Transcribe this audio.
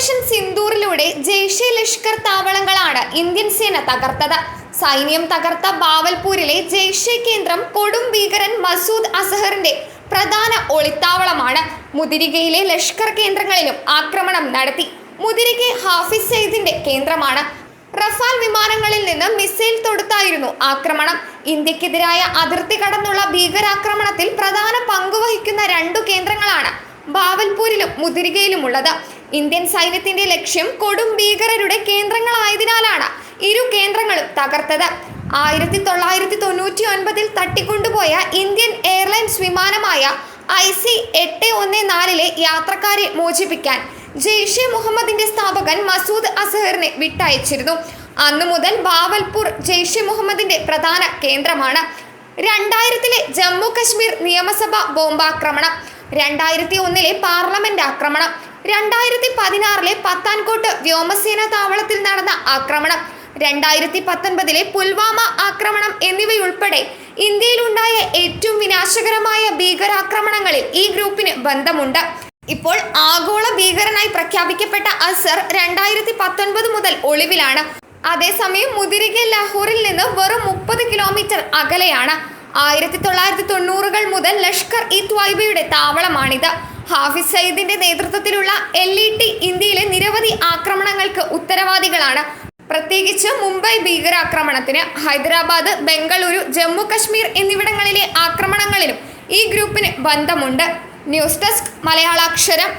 Operation സിന്ദൂറിലൂടെ ജെയ്ഷെ ലഷ്കർ താവളങ്ങളാണ് Indian സേന തകർത്തത്. സൈന്യം തകർത്ത ബാവൽപൂരിലെ ജെയ്ഷെ കേന്ദ്രം കൊടും ഭീകരൻ മസൂദ് അസഹറിന്റെ പ്രധാന ഒളിത്താവളമാണ്. മുതിരികയിലെ ലഷ്കർ കേന്ദ്രങ്ങളിലും ആക്രമണം നടത്തി. മുതിരിക ഹാഫിസ് സെയ്ദിന്റെ കേന്ദ്രമാണ്. റഫാൽ വിമാനങ്ങളിൽ നിന്ന് മിസൈൽ തൊടുത്തായിരുന്നു ആക്രമണം. ഇന്ത്യക്കെതിരായ അതിർത്തി കടന്നുള്ള ഭീകരാക്രമണത്തിൽ പ്രധാന പങ്കുവഹിക്കുന്ന രണ്ടു കേന്ദ്രങ്ങളാണ് ബാവൽപൂരിലും മുതിരികയിലുമുള്ളത്. ഇന്ത്യൻ സൈന്യത്തിന്റെ ലക്ഷ്യം കൊടും ഭീകരരുടെ കേന്ദ്രങ്ങളായതിനാലാണ് ഇരു കേന്ദ്രങ്ങളും തകർത്തത്. ആയിരത്തി തൊള്ളായിരത്തി തൊണ്ണൂറ്റി ഒൻപതിൽ തട്ടിക്കൊണ്ടുപോയ ഇന്ത്യൻ എയർലൈൻസ് വിമാനമായ ഐ സി എട്ട് ഒന്ന് നാലിലെ യാത്രക്കാരെ മോചിപ്പിക്കാൻ ജെയ്ഷെ മുഹമ്മദിന്റെ സ്ഥാപകൻ മസൂദ് അസഹറിനെ വിട്ടയച്ചിരുന്നു. അന്നു മുതൽ ബാവൽപൂർ ജെയ്ഷെ മുഹമ്മദിന്റെ പ്രധാന കേന്ദ്രമാണ്. രണ്ടായിരത്തിലെ ജമ്മു കശ്മീർ നിയമസഭ ബോംബാക്രമണം. രണ്ടായിരത്തി ഒന്നിലെ പാർലമെന്റ് ആക്രമണം രണ്ടായിരത്തി പതിനാറിലെ പത്താൻകോട്ട് വ്യോമസേന താവളത്തിൽ നടന്ന ആക്രമണം രണ്ടായിരത്തി പത്തൊൻപതിലെ പുൽവാമ ആക്രമണം എന്നിവയുൾപ്പെടെ ഇന്ത്യയിലുണ്ടായ ഏറ്റവും വിനാശകരമായ ഭീകരാക്രമണങ്ങളിൽ ഈ ഗ്രൂപ്പിന് ബന്ധമുണ്ട്. ഇപ്പോൾ ആഗോള ഭീകരനായി പ്രഖ്യാപിക്കപ്പെട്ട അസർ രണ്ടായിരത്തി പത്തൊൻപത് മുതൽ ഒളിവിലാണ്. അതേസമയം മുതിരിക ലാഹോറിൽ നിന്ന് വെറും മുപ്പത് കിലോമീറ്റർ അകലെയാണ്. ആയിരത്തി തൊള്ളായിരത്തി തൊണ്ണൂറുകൾ മുതൽ ലഷ്കർ ഇ ത്വായ്ബയുടെ താവളമാണിത്. ഹാഫിസ് സയ്യിദിന്റെ നേതൃത്വത്തിലുള്ള എൽ ഇ ടി ഇന്ത്യയിലെ നിരവധി ആക്രമണങ്ങൾക്ക് ഉത്തരവാദികളാണ്. പ്രത്യേകിച്ച് മുംബൈ ഭീകരാക്രമണത്തിന് ഹൈദരാബാദ് ബംഗളൂരു ജമ്മു കശ്മീർ എന്നിവിടങ്ങളിലെ ആക്രമണങ്ങളിലും ഈ ഗ്രൂപ്പിന് ബന്ധമുണ്ട്. News desk മലയാളാക്ഷരം